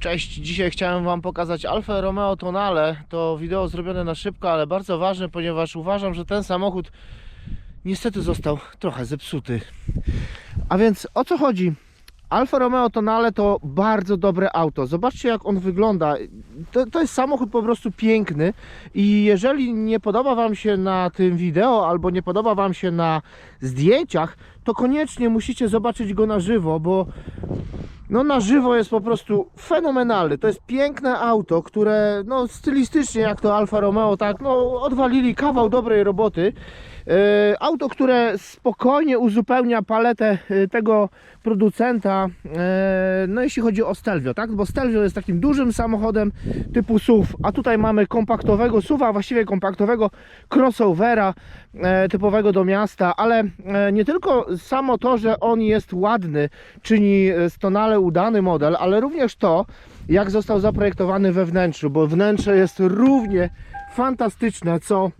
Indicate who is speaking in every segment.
Speaker 1: Cześć, dzisiaj chciałem Wam pokazać Alfa Romeo Tonale. To wideo zrobione na szybko, ale bardzo ważne, ponieważ uważam, że ten samochód niestety został trochę zepsuty. A więc o co chodzi? Alfa Romeo Tonale to bardzo dobre auto. Zobaczcie jak on wygląda. To, to jest samochód po prostu piękny i jeżeli nie podoba Wam się na tym wideo albo nie podoba Wam się na zdjęciach, to koniecznie musicie zobaczyć go na żywo, bo no na żywo jest po prostu fenomenalny. To jest piękne auto, które no stylistycznie jak to Alfa Romeo, tak, no odwalili kawał dobrej roboty. E, auto, które spokojnie uzupełnia paletę e, tego producenta, e, no jeśli chodzi o Stelvio, tak, bo Stelvio jest takim dużym samochodem typu SUV, a tutaj mamy kompaktowego SUVa, właściwie kompaktowego crossovera typowego do miasta, ale nie tylko samo to, że on jest ładny, czyni stonale udany model, ale również to, jak został zaprojektowany we wnętrzu, bo wnętrze jest równie fantastyczne, co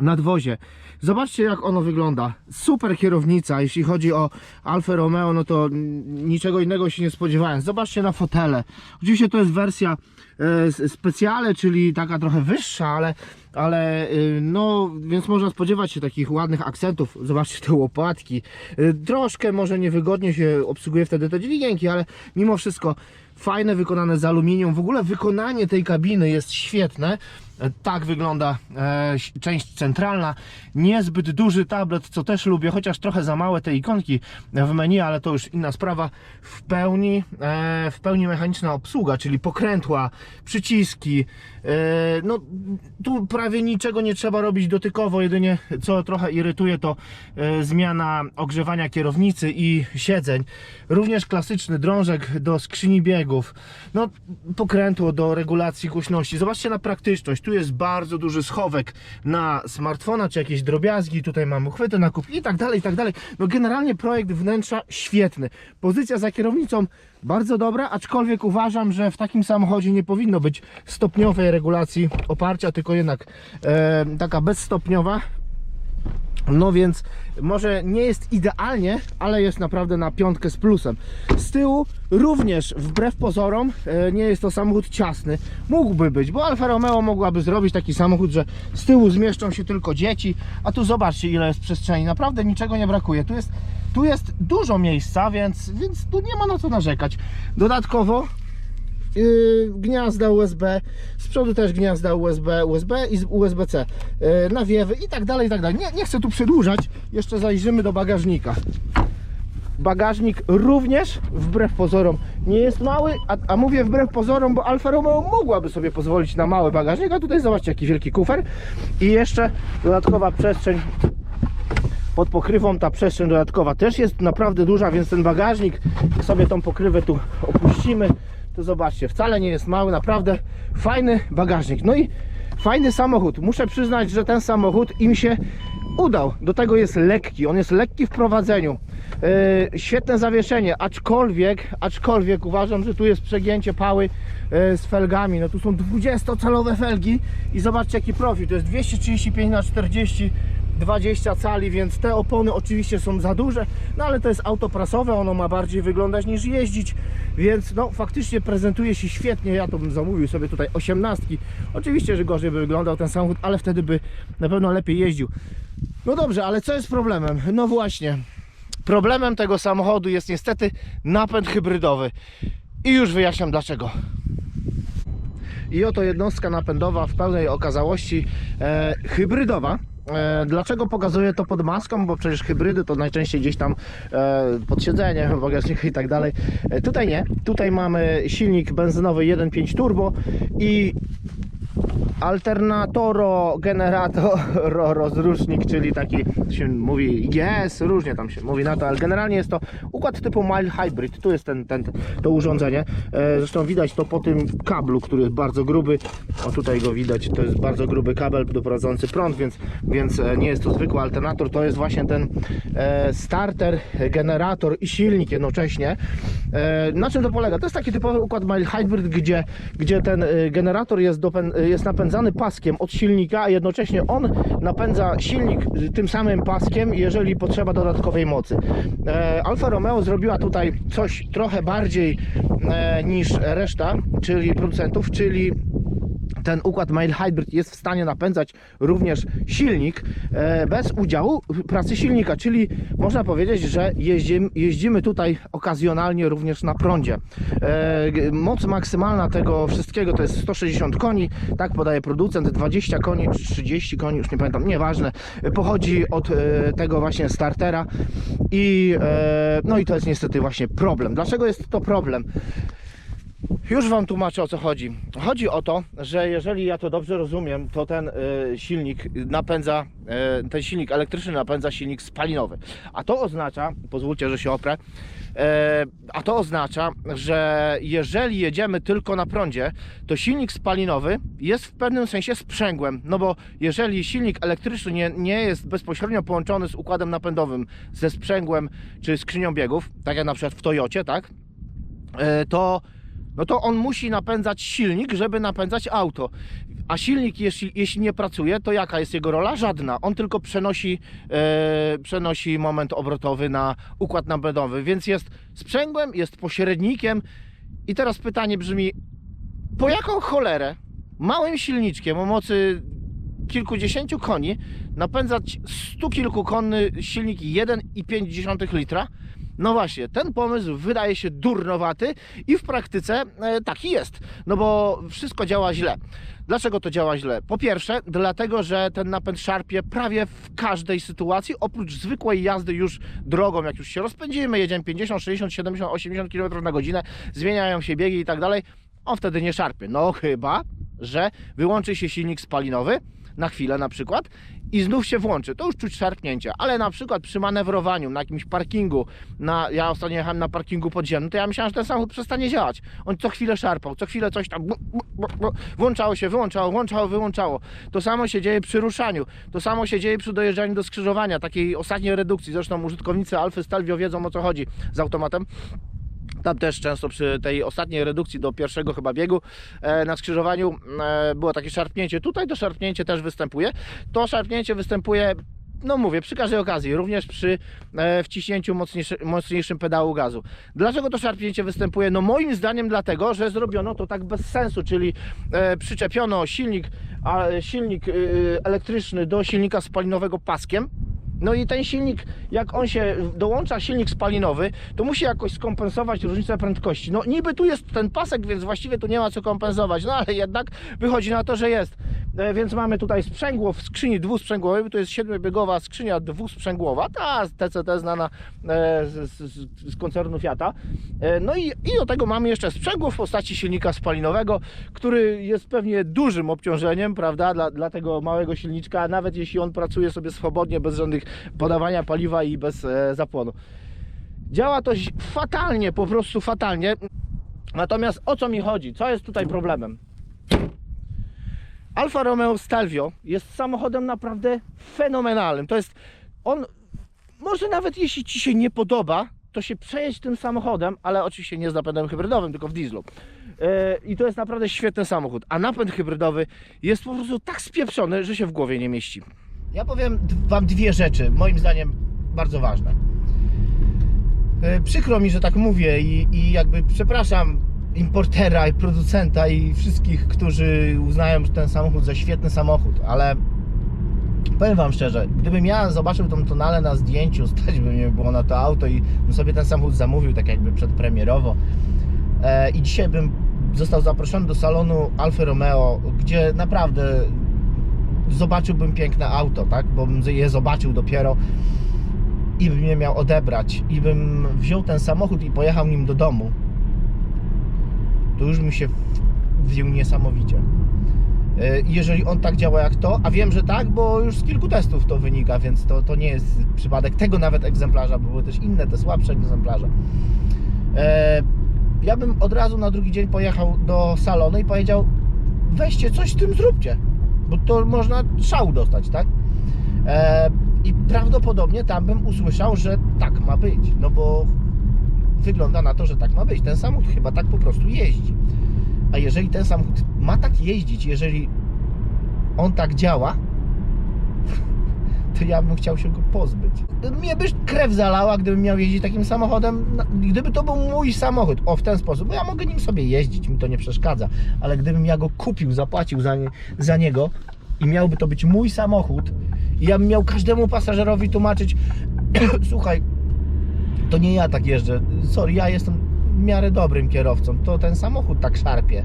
Speaker 1: nadwozie. Zobaczcie jak ono wygląda. Super kierownica, jeśli chodzi o Alfa Romeo, no to niczego innego się nie spodziewałem. Zobaczcie na fotele. Oczywiście to jest wersja s- specjale, czyli taka trochę wyższa, ale, ale y, no, więc można spodziewać się takich ładnych akcentów. Zobaczcie te łopatki. Y, Troszkę może niewygodnie się obsługuje wtedy te dźwigienki, ale mimo wszystko fajne, wykonane z aluminium. W ogóle wykonanie tej kabiny jest świetne. E, Tak wygląda e, część centralna. Niezbyt duży tablet, co też lubię, chociaż trochę za małe te ikonki w menu, ale to już inna sprawa. W pełni, e, w pełni mechaniczna obsługa, czyli pokrętła, przyciski. No, tu prawie niczego nie trzeba robić dotykowo, jedynie co trochę irytuje to zmiana ogrzewania kierownicy i siedzeń. Również klasyczny drążek do skrzyni biegów. No, pokrętło do regulacji głośności. Zobaczcie na praktyczność. Tu jest bardzo duży schowek na smartfona czy jakieś drobiazgi. Tutaj mamy uchwyty na kup i tak dalej, i tak dalej. No generalnie projekt wnętrza świetny. Pozycja za kierownicą bardzo dobra, aczkolwiek uważam, że w takim samochodzie nie powinno być stopniowej regulacji oparcia, tylko jednak e, taka bezstopniowa. No więc może nie jest idealnie, ale jest naprawdę na piątkę z plusem. Z tyłu również wbrew pozorom e, nie jest to samochód ciasny. Mógłby być, bo Alfa Romeo mogłaby zrobić taki samochód, że z tyłu zmieszczą się tylko dzieci, a tu zobaczcie ile jest przestrzeni. Naprawdę niczego nie brakuje. Tu jest, tu jest dużo miejsca, więc, więc tu nie ma na co narzekać. Dodatkowo gniazda USB, z przodu też gniazda USB, USB i USB-C, yy, nawiewy i tak dalej, i tak dalej. Nie, nie chcę tu przedłużać, jeszcze zajrzymy do bagażnika. Bagażnik również, wbrew pozorom, nie jest mały, a, a mówię wbrew pozorom, bo Alfa Romeo mogłaby sobie pozwolić na mały bagażnik, a tutaj zobaczcie jaki wielki kufer i jeszcze dodatkowa przestrzeń pod pokrywą ta przestrzeń dodatkowa też jest naprawdę duża, więc ten bagażnik, sobie tą pokrywę tu opuścimy, to zobaczcie, wcale nie jest mały, naprawdę fajny bagażnik. No i fajny samochód. Muszę przyznać, że ten samochód im się udał. Do tego jest lekki, on jest lekki w prowadzeniu. Yy, świetne zawieszenie, aczkolwiek, aczkolwiek uważam, że tu jest przegięcie pały yy, z felgami. No tu są 20-calowe felgi i zobaczcie jaki profil. To jest 235 na 40 20 cali, więc te opony oczywiście są za duże, no ale to jest auto prasowe, ono ma bardziej wyglądać niż jeździć, więc no faktycznie prezentuje się świetnie, ja to bym zamówił sobie tutaj 18. Oczywiście, że gorzej by wyglądał ten samochód, ale wtedy by na pewno lepiej jeździł. No dobrze, ale co jest problemem? No właśnie, problemem tego samochodu jest niestety napęd hybrydowy i już wyjaśniam dlaczego. I oto jednostka napędowa w pełnej okazałości e, hybrydowa. E, dlaczego pokazuję to pod maską? Bo przecież hybrydy to najczęściej gdzieś tam e, pod siedzeniem, w bagażniku i tak dalej. E, tutaj nie. Tutaj mamy silnik benzynowy 1.5 turbo i alternatoro generator rozrusznik, czyli taki się mówi IGS, różnie tam się mówi na to, ale generalnie jest to układ typu mild hybrid. Tu jest ten, ten, to urządzenie. E, Zresztą widać to po tym kablu, który jest bardzo gruby. O tutaj go widać, to jest bardzo gruby kabel doprowadzący prąd, więc, więc e, nie jest to zwykły alternator, to jest właśnie ten e, starter, generator i silnik jednocześnie. Na czym to polega? To jest taki typowy układ mild hybrid, gdzie, gdzie ten generator jest, dopę- jest napędzany napędzany paskiem od silnika, a jednocześnie on napędza silnik tym samym paskiem, jeżeli potrzeba dodatkowej mocy. E, Alfa Romeo zrobiła tutaj coś trochę bardziej e, niż reszta, czyli producentów, czyli ten układ Mile Hybrid jest w stanie napędzać również silnik e, bez udziału pracy silnika, czyli można powiedzieć, że jeździmy, jeździmy tutaj okazjonalnie również na prądzie. E, moc maksymalna tego wszystkiego to jest 160 koni, tak podaje producent, 20 koni czy 30 koni, już nie pamiętam, nieważne, pochodzi od e, tego właśnie startera i no i to jest niestety właśnie problem. Dlaczego jest to problem? Już Wam tłumaczę o co chodzi. Chodzi o to, że jeżeli ja to dobrze rozumiem, to ten e, silnik napędza, e, ten silnik elektryczny napędza silnik spalinowy. A to oznacza, pozwólcie, że się oprę, e, a to oznacza, że jeżeli jedziemy tylko na prądzie, to silnik spalinowy jest w pewnym sensie sprzęgłem. No bo jeżeli silnik elektryczny nie, nie jest bezpośrednio połączony z układem napędowym, ze sprzęgłem czy skrzynią biegów, tak jak na przykład w Toyocie, tak? To no to on musi napędzać silnik, żeby napędzać auto. A silnik, jeśli, jeśli nie pracuje, to jaka jest jego rola? Żadna. On tylko przenosi, e, przenosi moment obrotowy na układ napędowy, więc jest sprzęgłem, jest pośrednikiem. I teraz pytanie brzmi, po jaką cholerę małym silniczkiem o mocy kilkudziesięciu koni napędzać stu kilkukonny silnik 1,5 litra? No właśnie, ten pomysł wydaje się durnowaty i w praktyce e, taki jest. No bo wszystko działa źle. Dlaczego to działa źle? Po pierwsze, dlatego, że ten napęd szarpie prawie w każdej sytuacji, oprócz zwykłej jazdy już drogą, jak już się rozpędzimy, jedziemy 50, 60, 70, 80 km na godzinę, zmieniają się biegi i tak dalej, on wtedy nie szarpie. No chyba, że wyłączy się silnik spalinowy na chwilę na przykład i znów się włączy. To już czuć szarpnięcie, ale na przykład przy manewrowaniu na jakimś parkingu, na, ja ostatnio jechałem na parkingu podziemnym, to ja myślałem, że ten samochód przestanie działać. On co chwilę szarpał, co chwilę coś tam włączało się, wyłączało, włączało, wyłączało. To samo się dzieje przy ruszaniu, to samo się dzieje przy dojeżdżaniu do skrzyżowania, takiej ostatniej redukcji. Zresztą użytkownicy Alfy Stelvio wiedzą o co chodzi z automatem. Tam też często przy tej ostatniej redukcji do pierwszego chyba biegu e, na skrzyżowaniu e, było takie szarpnięcie. Tutaj to szarpnięcie też występuje. To szarpnięcie występuje, no mówię, przy każdej okazji, również przy e, wciśnięciu mocniejszy, mocniejszym pedału gazu. Dlaczego to szarpnięcie występuje? No moim zdaniem dlatego, że zrobiono to tak bez sensu, czyli przyczepiono silnik, silnik elektryczny do silnika spalinowego paskiem. No i ten silnik, jak on się dołącza silnik spalinowy, to musi jakoś skompensować różnicę prędkości. No niby tu jest ten pasek, więc właściwie tu nie ma co kompensować, no ale jednak wychodzi na to, że jest. E, Więc mamy tutaj sprzęgło w skrzyni dwusprzęgłowej, to jest siedmiobiegowa skrzynia dwusprzęgłowa, ta TCT znana e, z, z, z koncernu Fiata. E, No i, i do tego mamy jeszcze sprzęgło w postaci silnika spalinowego, który jest pewnie dużym obciążeniem, prawda, dla, dla tego małego silniczka, nawet jeśli on pracuje sobie swobodnie, bez żadnych podawania paliwa i bez zapłonu. Działa to fatalnie, po prostu fatalnie. Natomiast o co mi chodzi? Co jest tutaj problemem? Alfa Romeo Stelvio jest samochodem naprawdę fenomenalnym. To jest on, może nawet jeśli Ci się nie podoba, to się przejeźdź tym samochodem, ale oczywiście nie z napędem hybrydowym, tylko w dieslu. E, I to jest naprawdę świetny samochód. A napęd hybrydowy jest po prostu tak spieprzony, że się w głowie nie mieści. Ja powiem Wam dwie rzeczy, moim zdaniem bardzo ważne. E, Przykro mi, że tak mówię i, i jakby przepraszam importera i producenta i wszystkich, którzy uznają ten samochód za świetny samochód, ale powiem Wam szczerze, gdybym ja zobaczył tą tonalę na zdjęciu, stać by mnie było na to auto i bym sobie ten samochód zamówił tak jakby przedpremierowo. E, i dzisiaj bym został zaproszony do salonu Alfa Romeo, gdzie naprawdę zobaczyłbym piękne auto, tak, bo bym je zobaczył dopiero i bym je miał odebrać. I bym wziął ten samochód i pojechał nim do domu, to już mi się wziął niesamowicie. E, Jeżeli on tak działa jak to, a wiem, że tak, bo już z kilku testów to wynika, więc to, to nie jest przypadek tego nawet egzemplarza, bo były też inne, te słabsze egzemplarze. E, Ja bym od razu na drugi dzień pojechał do salonu i powiedział: weźcie coś z tym zróbcie, bo to można szału dostać, tak? E, I prawdopodobnie tam bym usłyszał, że tak ma być, no bo wygląda na to, że tak ma być. Ten samochód chyba tak po prostu jeździ. A jeżeli ten samochód ma tak jeździć, jeżeli on tak działa, to ja bym chciał się go pozbyć. Mnie by krew zalała, gdybym miał jeździć takim samochodem, gdyby to był mój samochód, o w ten sposób, bo ja mogę nim sobie jeździć, mi to nie przeszkadza, ale gdybym ja go kupił, zapłacił za, nie, za niego i miałby to być mój samochód i ja bym miał każdemu pasażerowi tłumaczyć, słuchaj, to nie ja tak jeżdżę, sorry, ja jestem w miarę dobrym kierowcą, to ten samochód tak szarpie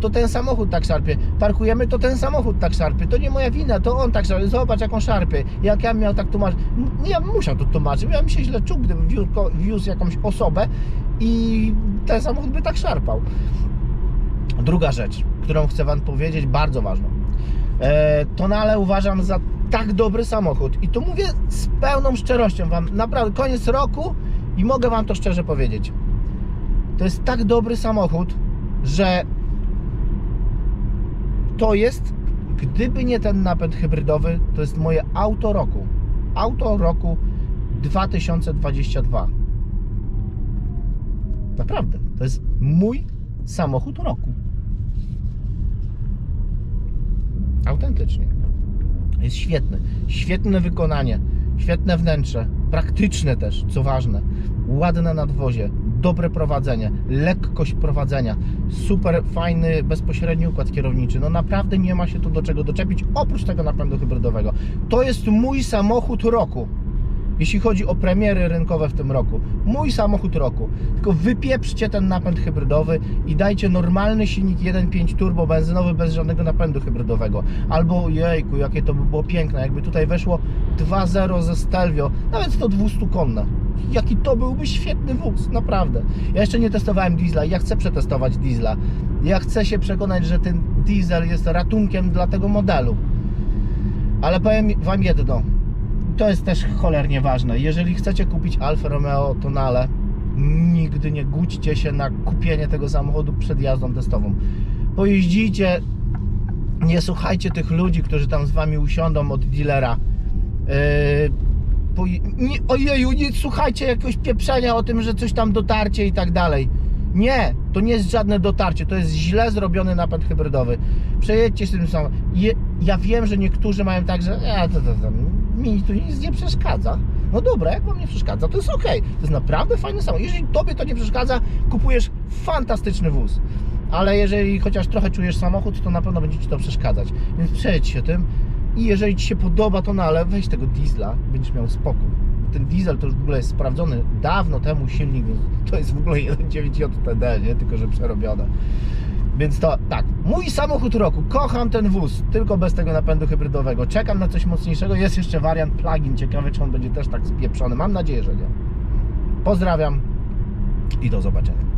Speaker 1: to ten samochód tak szarpie. Parkujemy, to ten samochód tak szarpie. To nie moja wina, to on tak szarpie. Zobacz, jak on szarpie. Jak ja miał tak tłumaczyć. Ja musiał to tłumaczyć. Ja bym się źle czuł, gdybym wiózł jakąś osobę i ten samochód by tak szarpał. Druga rzecz, którą chcę Wam powiedzieć, bardzo ważną. E, Tonale uważam za tak dobry samochód i tu mówię z pełną szczerością Wam, naprawdę, koniec roku i mogę Wam to szczerze powiedzieć. To jest tak dobry samochód, że to jest, gdyby nie ten napęd hybrydowy, to jest moje auto roku. Auto roku 2022. Naprawdę, to jest mój samochód roku. Autentycznie. Jest świetny. Świetne wykonanie, świetne wnętrze, praktyczne też, co ważne. Ładne nadwozie, dobre prowadzenie, lekkość prowadzenia, super fajny, bezpośredni układ kierowniczy. No naprawdę nie ma się tu do czego doczepić, oprócz tego napędu hybrydowego. To jest mój samochód roku. Jeśli chodzi o premiery rynkowe w tym roku, mój samochód roku. Tylko wypieprzcie ten napęd hybrydowy i dajcie normalny silnik 1.5 turbo benzynowy bez żadnego napędu hybrydowego. Albo jejku, jakie to by było piękne, jakby tutaj weszło 2.0 ze Stelvio, nawet to 200 konne. Jaki to byłby świetny wóz, naprawdę. Ja jeszcze nie testowałem diesla, ja chcę przetestować diesla. Ja chcę się przekonać, że ten diesel jest ratunkiem dla tego modelu. Ale powiem Wam jedno, to jest też cholernie ważne. Jeżeli chcecie kupić Alfa Romeo Tonale, nigdy nie gućcie się na kupienie tego samochodu przed jazdą testową. Pojeździcie, nie słuchajcie tych ludzi, którzy tam z wami usiądą od dealera. Yy, poje- nie, ojeju, nie słuchajcie jakiegoś pieprzenia o tym, że coś tam dotarcie i tak dalej. Nie, to nie jest żadne dotarcie, to jest źle zrobiony napęd hybrydowy. Przejedźcie z tym samym. Ja wiem, że niektórzy mają tak, że ja, to, to, to, mi nic nie przeszkadza. No dobra, jak wam nie przeszkadza, to jest ok. To jest naprawdę fajny samochód. Jeżeli tobie to nie przeszkadza, kupujesz fantastyczny wóz. Ale jeżeli chociaż trochę czujesz samochód, to na pewno będzie ci to przeszkadzać. Więc przejedź się tym i jeżeli ci się podoba to, no ale weź tego diesla, będziesz miał spokój. Ten diesel to już w ogóle jest sprawdzony dawno temu silnik, więc to jest w ogóle 1.9 JTD, nie? Tylko, że przerobione. Więc to tak, mój samochód roku, kocham ten wóz, tylko bez tego napędu hybrydowego. Czekam na coś mocniejszego. Jest jeszcze wariant plug-in, ciekawy czy on będzie też tak spieprzony. Mam nadzieję, że nie. Pozdrawiam i do zobaczenia.